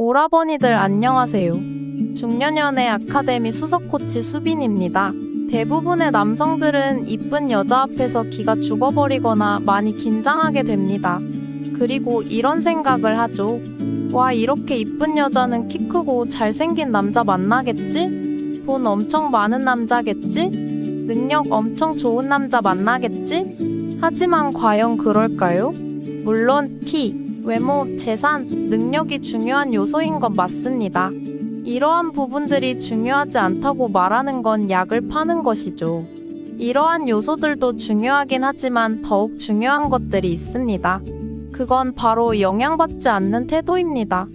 오라버니들 안녕하세요. 중년연애 아카데미 수석 코치 수빈입니다. 대부분의 남성들은 이쁜 여자 앞에서 기가 죽어버리거나 많이 긴장하게 됩니다. 그리고 이런 생각을 하죠. 와, 이렇게 이쁜 여자는 키 크고 잘생긴 남자 만나겠지? 돈 엄청 많은 남자겠지? 능력 엄청 좋은 남자 만나겠지? 하지만 과연 그럴까요? 물론 키, 외모, 재산, 능력이 중요한 요소인 건 맞습니다. 이러한 부분들이 중요하지 않다고 말하는 건 약을 파는 것이죠. 이러한 요소들도 중요하긴 하지만 더욱 중요한 것들이 있습니다. 그건 바로 영향받지 않는 태도입니다.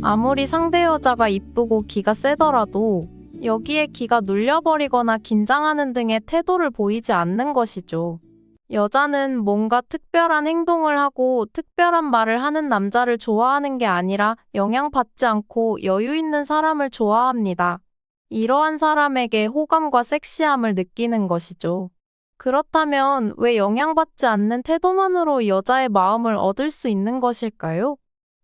아무리 상대 여자가 이쁘고 기가 세더라도 여기에 기가 눌려버리거나 긴장하는 등의 태도를 보이지 않는 것이죠. 여자는 뭔가 특별한 행동을 하고 특별한 말을 하는 남자를 좋아하는 게 아니라 영향받지 않고 여유 있는 사람을 좋아합니다. 이러한 사람에게 호감과 섹시함을 느끼는 것이죠. 그렇다면 왜 영향받지 않는 태도만으로 여자의 마음을 얻을 수 있는 것일까요?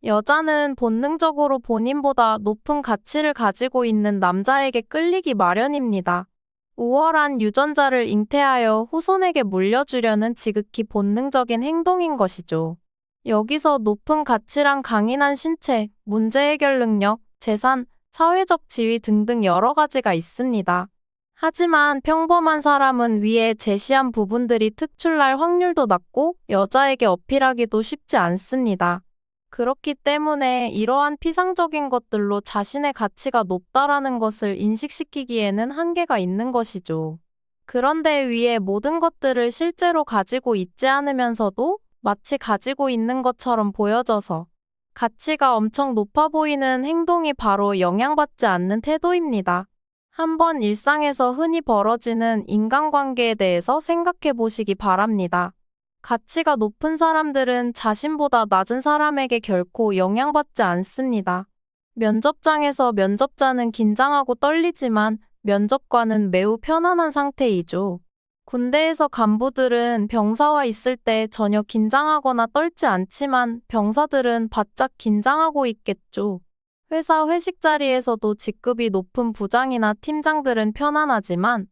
여자는 본능적으로 본인보다 높은 가치를 가지고 있는 남자에게 끌리기 마련입니다. 우월한 유전자를 잉태하여 후손에게 물려주려는 지극히 본능적인 행동인 것이죠. 여기서 높은 가치란 강인한 신체, 문제 해결 능력, 재산, 사회적 지위 등등 여러 가지가 있습니다. 하지만 평범한 사람은 위에 제시한 부분들이 특출날 확률도 낮고 여자에게 어필하기도 쉽지 않습니다. 그렇기 때문에 이러한 피상적인 것들로 자신의 가치가 높다라는 것을 인식시키기에는 한계가 있는 것이죠. 그런데 위에 모든 것들을 실제로 가지고 있지 않으면서도 마치 가지고 있는 것처럼 보여져서 가치가 엄청 높아 보이는 행동이 바로 영향받지 않는 태도입니다. 한번 일상에서 흔히 벌어지는 인간관계에 대해서 생각해 보시기 바랍니다. 가치가 높은 사람들은 자신보다 낮은 사람에게 결코 영향받지 않습니다. 면접장에서 면접자는 긴장하고 떨리지만 면접관은 매우 편안한 상태이죠. 군대에서 간부들은 병사와 있을 때 전혀 긴장하거나 떨지 않지만 병사들은 바짝 긴장하고 있겠죠. 회사 회식 자리에서도 직급이 높은 부장이나 팀장들은 편안하지만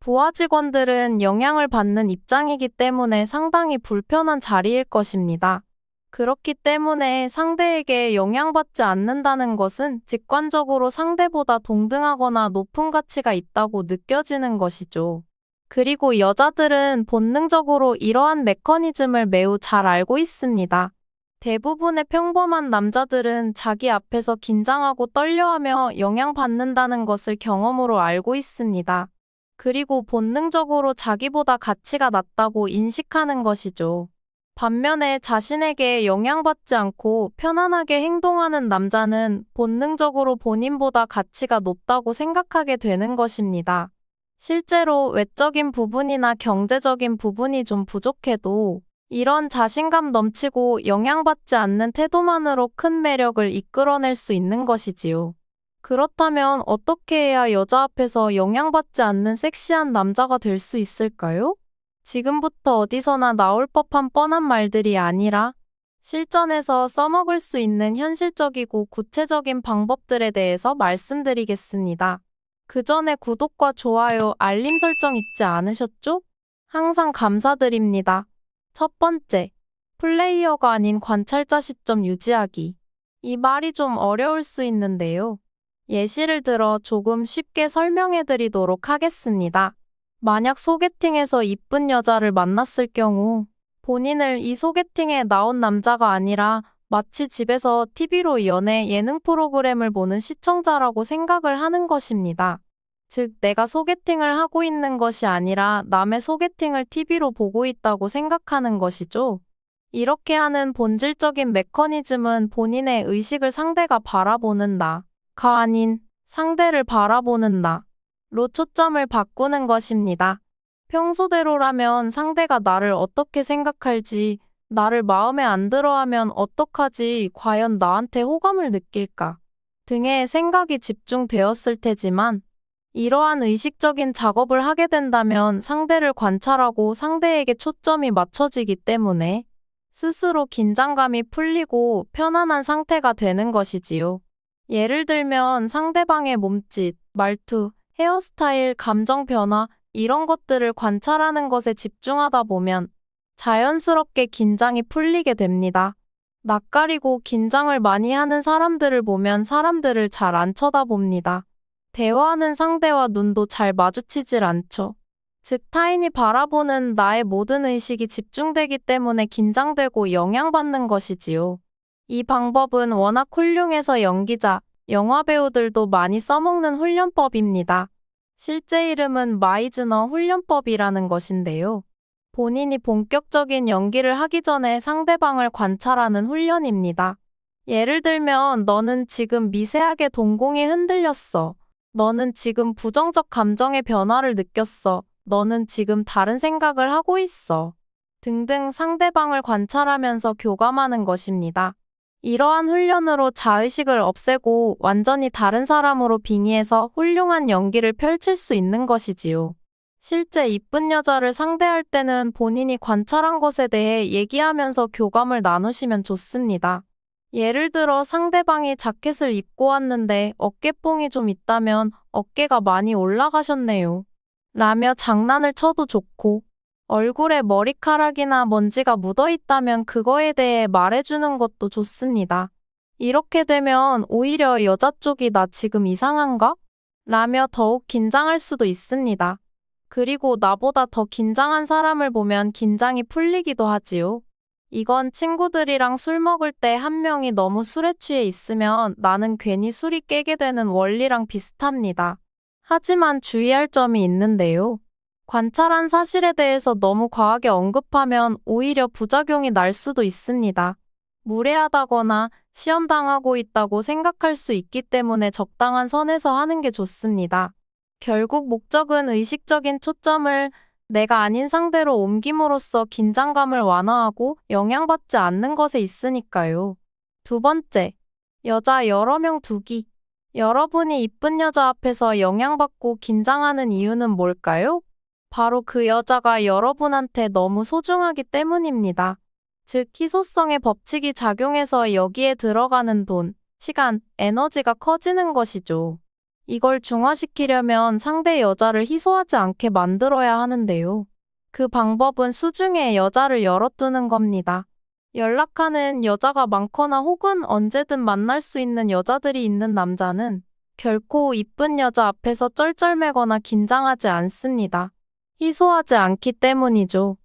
부하 직원들은 영향을 받는 입장이기 때문에 상당히 불편한 자리일 것입니다. 그렇기 때문에 상대에게 영향받지 않는다는 것은 직관적으로 상대보다 동등하거나 높은 가치가 있다고 느껴지는 것이죠. 그리고 여자들은 본능적으로 이러한 메커니즘을 매우 잘 알고 있습니다. 대부분의 평범한 남자들은 자기 앞에서 긴장하고 떨려하며 영향받는다는 것을 경험으로 알고 있습니다. 그리고 본능적으로 자기보다 가치가 낮다고 인식하는 것이죠. 반면에 자신에게 영향받지 않고 편안하게 행동하는 남자는 본능적으로 본인보다 가치가 높다고 생각하게 되는 것입니다. 실제로 외적인 부분이나 경제적인 부분이 좀 부족해도 이런 자신감 넘치고 영향받지 않는 태도만으로 큰 매력을 이끌어낼 수 있는 것이지요. 그렇다면 어떻게 해야 여자 앞에서 영향받지 않는 섹시한 남자가 될 수 있을까요? 지금부터 어디서나 나올 법한 뻔한 말들이 아니라 실전에서 써먹을 수 있는 현실적이고 구체적인 방법들에 대해서 말씀드리겠습니다. 그 전에 구독과 좋아요, 알림 설정 잊지 않으셨죠? 항상 감사드립니다. 첫 번째, 플레이어가 아닌 관찰자 시점 유지하기. 이 말이 좀 어려울 수 있는데요. 예시를 들어 조금 쉽게 설명해 드리도록 하겠습니다. 만약 소개팅에서 이쁜 여자를 만났을 경우 본인을 이 소개팅에 나온 남자가 아니라 마치 집에서 TV로 연애 예능 프로그램을 보는 시청자라고 생각을 하는 것입니다. 즉, 내가 소개팅을 하고 있는 것이 아니라 남의 소개팅을 TV로 보고 있다고 생각하는 것이죠. 이렇게 하는 본질적인 메커니즘은 본인의 의식을 상대가 바라보는 나 가 아닌 상대를 바라보는 나로 초점을 바꾸는 것입니다. 평소대로라면 상대가 나를 어떻게 생각할지, 나를 마음에 안 들어 하면 어떡하지, 과연 나한테 호감을 느낄까 등의 생각이 집중되었을 테지만 이러한 의식적인 작업을 하게 된다면 상대를 관찰하고 상대에게 초점이 맞춰지기 때문에 스스로 긴장감이 풀리고 편안한 상태가 되는 것이지요. 예를 들면 상대방의 몸짓, 말투, 헤어스타일, 감정 변화, 이런 것들을 관찰하는 것에 집중하다 보면 자연스럽게 긴장이 풀리게 됩니다. 낯가리고 긴장을 많이 하는 사람들을 보면 사람들을 잘 안 쳐다봅니다. 대화하는 상대와 눈도 잘 마주치질 않죠. 즉, 타인이 바라보는 나의 모든 의식이 집중되기 때문에 긴장되고 영향받는 것이지요. 이 방법은 워낙 훌륭해서 연기자, 영화 배우들도 많이 써먹는 훈련법입니다. 실제 이름은 마이즈너 훈련법이라는 것인데요. 본인이 본격적인 연기를 하기 전에 상대방을 관찰하는 훈련입니다. 예를 들면, 너는 지금 미세하게 동공이 흔들렸어. 너는 지금 부정적 감정의 변화를 느꼈어. 너는 지금 다른 생각을 하고 있어. 등등 상대방을 관찰하면서 교감하는 것입니다. 이러한 훈련으로 자의식을 없애고 완전히 다른 사람으로 빙의해서 훌륭한 연기를 펼칠 수 있는 것이지요. 실제 이쁜 여자를 상대할 때는 본인이 관찰한 것에 대해 얘기하면서 교감을 나누시면 좋습니다. 예를 들어 상대방이 자켓을 입고 왔는데 어깨뽕이 좀 있다면 어깨가 많이 올라가셨네요. 라며 장난을 쳐도 좋고 얼굴에 머리카락이나 먼지가 묻어 있다면 그거에 대해 말해주는 것도 좋습니다. 이렇게 되면 오히려 여자 쪽이 나 지금 이상한가? 라며 더욱 긴장할 수도 있습니다. 그리고 나보다 더 긴장한 사람을 보면 긴장이 풀리기도 하지요. 이건 친구들이랑 술 먹을 때 한 명이 너무 술에 취해 있으면 나는 괜히 술이 깨게 되는 원리랑 비슷합니다. 하지만 주의할 점이 있는데요. 관찰한 사실에 대해서 너무 과하게 언급하면 오히려 부작용이 날 수도 있습니다. 무례하다거나 시험당하고 있다고 생각할 수 있기 때문에 적당한 선에서 하는 게 좋습니다. 결국 목적은 의식적인 초점을 내가 아닌 상대로 옮김으로써 긴장감을 완화하고 영향받지 않는 것에 있으니까요. 두 번째, 여자 여러 명 두기. 여러분이 이쁜 여자 앞에서 영향받고 긴장하는 이유는 뭘까요? 바로 그 여자가 여러분한테 너무 소중하기 때문입니다. 즉, 희소성의 법칙이 작용해서 여기에 들어가는 돈, 시간, 에너지가 커지는 것이죠. 이걸 중화시키려면 상대 여자를 희소하지 않게 만들어야 하는데요. 그 방법은 수중에 여자를 열어두는 겁니다. 연락하는 여자가 많거나 혹은 언제든 만날 수 있는 여자들이 있는 남자는 결코 이쁜 여자 앞에서 쩔쩔매거나 긴장하지 않습니다. 희소하지 않기 때문이죠.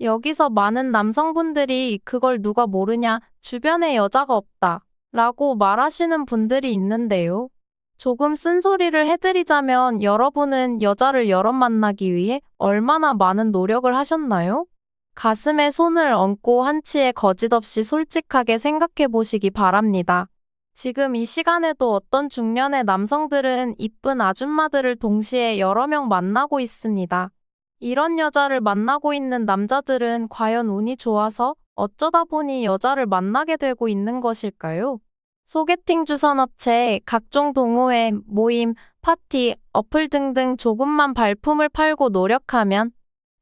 여기서 많은 남성분들이 그걸 누가 모르냐, 주변에 여자가 없다. 라고 말하시는 분들이 있는데요. 조금 쓴소리를 해드리자면 여러분은 여자를 여러 만나기 위해 얼마나 많은 노력을 하셨나요? 가슴에 손을 얹고 한치의 거짓 없이 솔직하게 생각해 보시기 바랍니다. 지금 이 시간에도 어떤 중년의 남성들은 이쁜 아줌마들을 동시에 여러 명 만나고 있습니다. 이런 여자를 만나고 있는 남자들은 과연 운이 좋아서 어쩌다 보니 여자를 만나게 되고 있는 것일까요? 소개팅 주선업체, 각종 동호회, 모임, 파티, 어플 등등 조금만 발품을 팔고 노력하면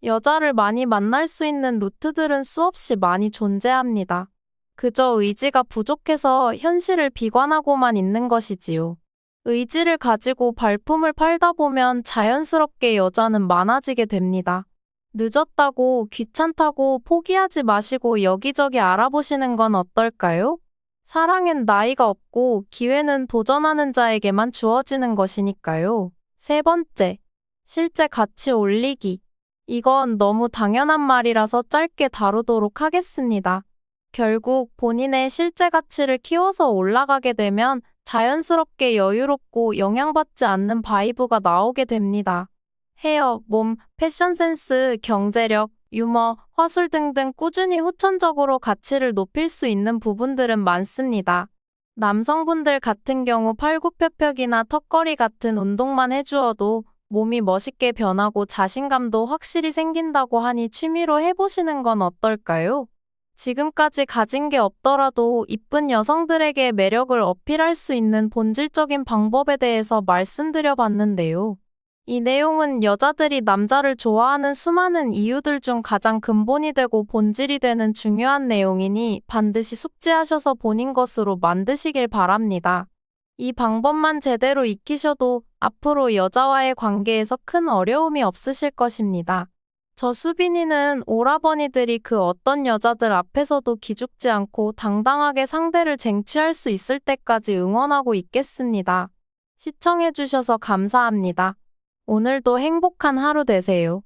여자를 많이 만날 수 있는 루트들은 수없이 많이 존재합니다. 그저 의지가 부족해서 현실을 비관하고만 있는 것이지요. 의지를 가지고 발품을 팔다 보면 자연스럽게 여자는 많아지게 됩니다. 늦었다고 귀찮다고 포기하지 마시고 여기저기 알아보시는 건 어떨까요? 사랑엔 나이가 없고 기회는 도전하는 자에게만 주어지는 것이니까요. 세 번째, 실제 가치 올리기. 이건 너무 당연한 말이라서 짧게 다루도록 하겠습니다. 결국 본인의 실제 가치를 키워서 올라가게 되면 자연스럽게 여유롭고 영향받지 않는 바이브가 나오게 됩니다. 헤어, 몸, 패션 센스, 경제력, 유머, 화술 등등 꾸준히 후천적으로 가치를 높일 수 있는 부분들은 많습니다. 남성분들 같은 경우 팔굽혀펴기나 턱걸이 같은 운동만 해주어도 몸이 멋있게 변하고 자신감도 확실히 생긴다고 하니 취미로 해보시는 건 어떨까요? 지금까지 가진 게 없더라도 이쁜 여성들에게 매력을 어필할 수 있는 본질적인 방법에 대해서 말씀드려 봤는데요. 이 내용은 여자들이 남자를 좋아하는 수많은 이유들 중 가장 근본이 되고 본질이 되는 중요한 내용이니 반드시 숙지하셔서 본인 것으로 만드시길 바랍니다. 이 방법만 제대로 익히셔도 앞으로 여자와의 관계에서 큰 어려움이 없으실 것입니다. 저 수빈이는 오라버니들이 그 어떤 여자들 앞에서도 기죽지 않고 당당하게 상대를 쟁취할 수 있을 때까지 응원하고 있겠습니다. 시청해주셔서 감사합니다. 오늘도 행복한 하루 되세요.